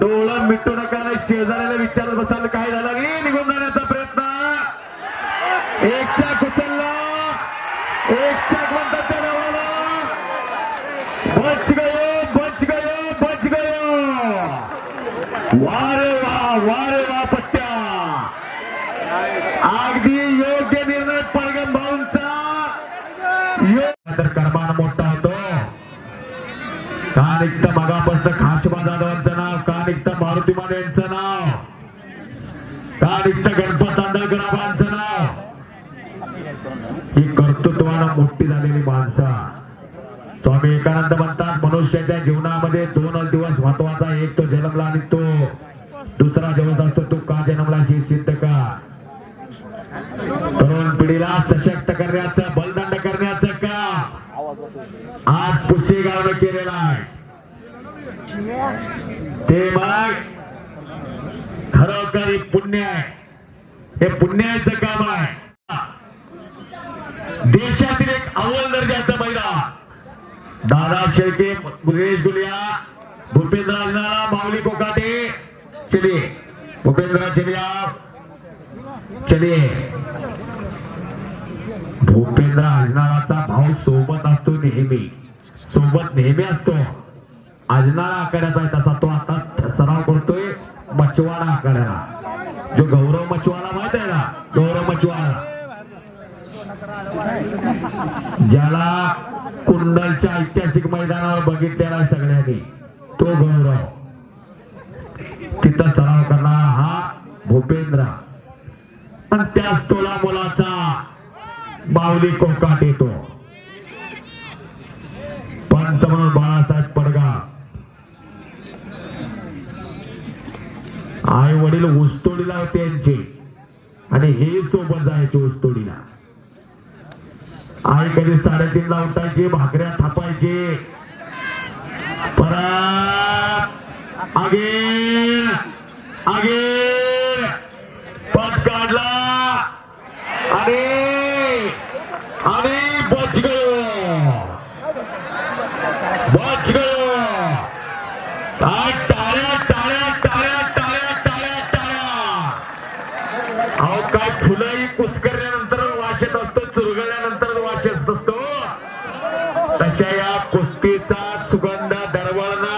डोळं मिटू नका नाही शेजाऱ्याला विचारत बसाल काय झालं? नाही निघून जाण्याचा प्रयत्न! एक चाक उचलला. एक चाक म्हणतात त्या नावाला बच गयो बच गयो बच गयो. वारे वा वारे वा पट्ट्या. अगदी योग्य निर्णय पडगम भाऊंचा. मोठा का निघतं मगापासून खासबा जाधवांचं नाव का निघतं मारुती माने यांचं नाव. का निघतं गणपत आंदळकराबांचं नाव. ही कर्तृत्वानं मोठी झालेली माणसं. स्वामी विवेकानंद म्हणतात मनुष्याच्या जीवनामध्ये दोनच दिवस महत्त्वाचा एक तो जन्मला आणि तो दुसरा दिवस असतो तो का जन्मला हे सिद्ध का? तरुण पिढीला सशक्त करण्याचं बलदंड करण्याचं का? आज पुशेगावनं केलेला आहे. ते मग खरोखर एक पुण्य आहे. हे पुण्याचं काम आहे. देशातील एक अव्वल दर्जाचं महिला दादा शेळके मुकेश गुलिया भूपेंद्र अजनाला माऊली कोकाटे चलिए. भूपेंद्र चलिया. चलिए. भूपेंद्र अजनाळाचा भाऊ सोबत नेहमी. सोबत नेहमी असतो. अजनाळा आखाड्याचा आहे तसा तो आता सराव करतोय मचवाडा आखाड्याला. जो गौरव मचवाडा माहीत आहे ना? गौरव मचवाडा. ज्याला कुंडलच्या ऐतिहासिक मैदानावर बघितलेला सगळ्यांनी तो गौरव. तिथं सराव करणारा हा भूपेंद्र. आणि त्याच तोला मुलाचा बावली कोकाट येतो. म्हणून बाळासाहेब पडगा आई वडील ऊसतोडीला होते यांचे. आणि हे सोबत जायचे ऊसतोडीला. आई कधी साडेतीनला उठायची भाकऱ्या थापायचे. परत आगे आगे पद काढला आणि आणि बच गयो बच गयो काय टाळ्या टाळ्या टाळ्या टाळ्या टाळ्या टाळ्या अहो काय फुलंही कुसकरल्यानंतर वास येत असतो चुरगळल्यानंतर वास येत असतो तशा या कुस्तीचा सुगंध दरवळना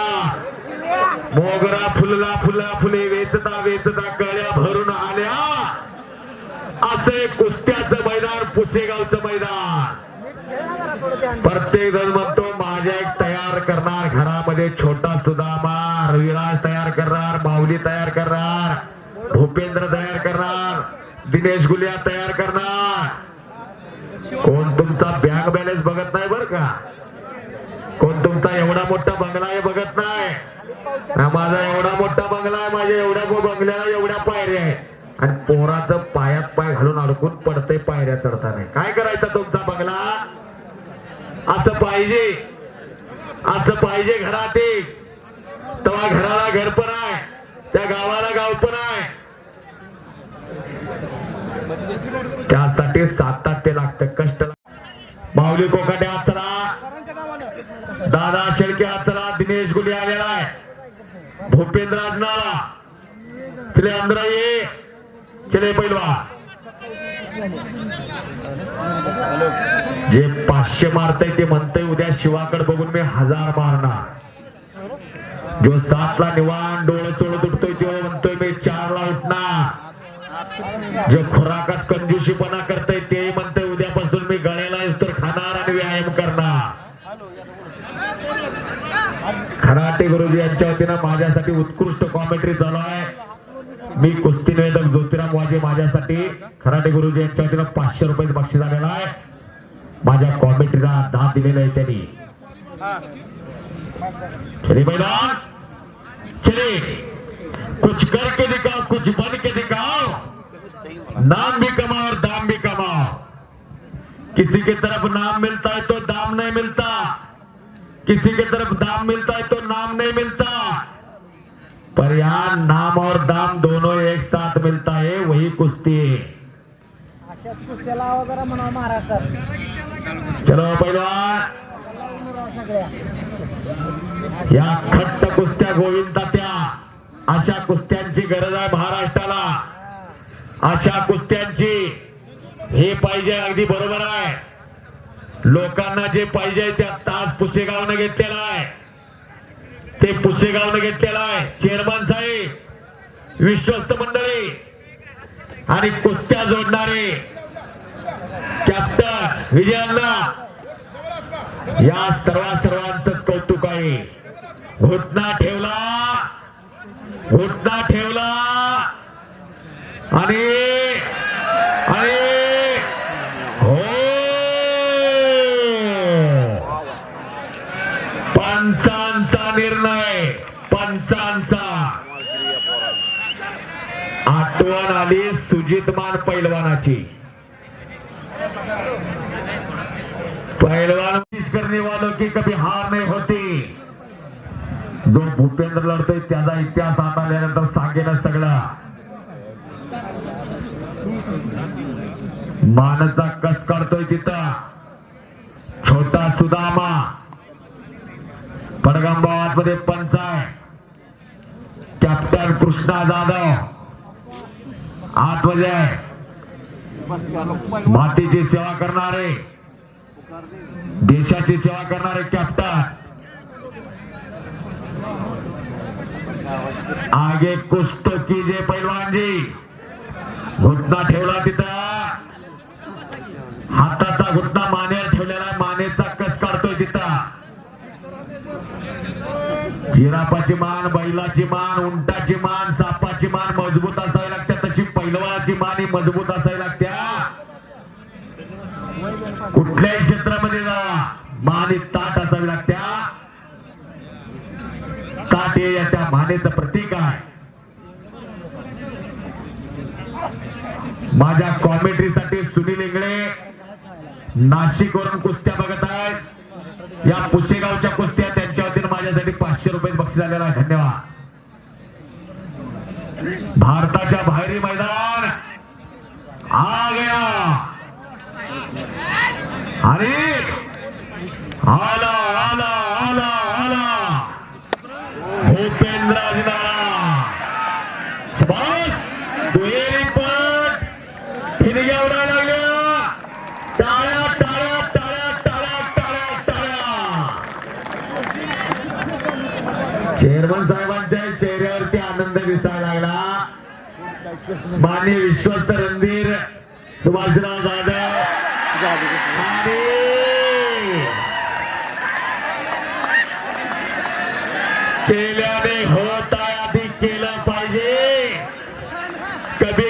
मोगरा फुलला फुला फुले वेचता वेचता कळ्या भरून आल्या. असे कुस्त्याचं मैदान पुसेगावचं मैदान. प्रत्येक जण म्हणतो माझ्या एक तयार करणार घरामध्ये छोटा सुदामा रविराज तयार करणार माऊली तयार करणार भूपेंद्र तयार करणार दिनेश गुलिया तयार करणार. कोण तुमचा बँक बॅलन्स बघत नाही बर का? कोण तुमचा एवढा मोठा बंगला आहे बघत नाही? हा माझा एवढा मोठा बंगला आहे माझ्या एवढ्या बंगल्याला एवढ्या पायऱ्या आहे आणि पोराचं पायात पाय घालून अडकून पडतंय पायऱ्या चढताना. काय करायचा तुमचा बंगला? असं पाहिजे. असं पाहिजे घरात एक तेव्हा घराला घर पण आहे. त्या गावाला गाव पण आहे. त्यासाठी सात ते लागतं. कष्ट माऊली कोकाटे आचरा दादा शेळके आचरा दिनेश गुले आलेला आहे. भूपेंद्र अजनाळा तिले अंदर ये चले पैलवा जे पाचशे मारतय ते म्हणतंय उद्या शिवाकडे बघून मी हजार मारणार. जो सातला निवान डोळे चोळत उठतोय तो म्हणतोय मी चारला उठणार. जो खुराकात कंजूशीपणा करतोय ते म्हणतोय उद्यापासून मी गळ्याला तर खाणार आणि व्यायाम करणार. खराटे गुरुजी यांच्या वतीनं माझ्यासाठी उत्कृष्ट कॉमेंट्री चालू आहे. मी कुस्ती निवेदक ज्योतिराम वाजे माझ्यासाठी खराटे गुरुजी यांच्या वतीनं पाचशे रुपये बक्षीस आलेला आहे. माझ्या कॉमेंट्रीला दाद दिलेला आहे त्यांनी चलिए मैदान चलिए, कुछ करके दिखाओ, कुछ बन के दिखाओ। नाम भी कमाओ और दाम भी कमाओ। किसी की तरफ़ नाम मिलता है तो दाम नहीं मिलता। किसी की तरफ़ दाम मिलता है तो नाम नहीं मिलता। पर यहाँ नाम और दाम दोनों एक साथ मिलता है, वही कुश्ती है। कुस्त्याला आवाज जरा म्हणा महाराष्ट्रात. चलो पहिलवान सगळ्या. या खट्ट कुस्त्या गोविंदा त्या अशा कुस्त्यांची गरज आहे महाराष्ट्राला. अशा कुस्त्यांची हे पाहिजे अगदी बरोबर आहे. लोकांना जे पाहिजे त्या तास पुसेगावनं घेतलेला आहे. ते पुसेगावनं घेतलेलं आहे. चेअरमन साहेब विश्वस्त मंडळी. आणि कुस्त्या जोडणारे कॅप्टन विजयांना या सर्व सर्वांच कौतुक आहे. घोटना ठेवला. घोटना ठेवला. आणि हो पंचांचा निर्णय पंचांचा आठवण आली सुजितमान पैलवानाची पहलवान कोशिश करने वालों की कभी हार नहीं होती. जो भूपेंद्र लढतोय त्याचा इतिहास आल्यानंतर सांगेन सगळा. मानचा कस काढतोय तिथं? छोटा सुदामा. पडगाममध्ये पंच आहे. कॅप्टन कृष्णा जाधव. आतमध्ये आहे मातीची सेवा करणारे देशाची सेवा करणारे कॅप्टन आगे कुस्त की जे पैलवानजी. घुटना ठेवला तिथं. हाताचा घुटना मानेवर ठेवलेला मानेचा कस काढतोय तिथं. जिरापाची मान बैलाची मान उंटाची मान सापाची मान मजबूत असावी लागते. तशी मानी मजबूत असायला लागत्या कुठल्याही क्षेत्रामध्ये जा. मान ताट असावी लागत्या. ताट हे याच्या मानेचं प्रतीक आहे. माझ्या कॉमेंट्रीसाठी सुनील इंगळे नाशिकवरून कुस्त्या बघत आहेत. या पुसेगावच्या कुस्त्या त्यांच्या वतीनं माझ्यासाठी पाचशे रुपये बक्षीस आलेला आहे. धन्यवाद. भारताच्या बाहेरी मैदान. आ गया. आणि आला आला आला आला. भूपेंद्र बस दुहेरी पट. ठिणग्या उडायला लागल्या. टाळ्या टाळ्या टाळ्या टाळ्या टाळ्या टाळ्या. चेअरमन साहेबांच्या मान्य विश्वस्त रणधीर सुभाषराव जाधव आणि केल्याने होत आहे आधी केलं पाहिजे. कधी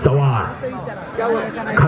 चव्हाण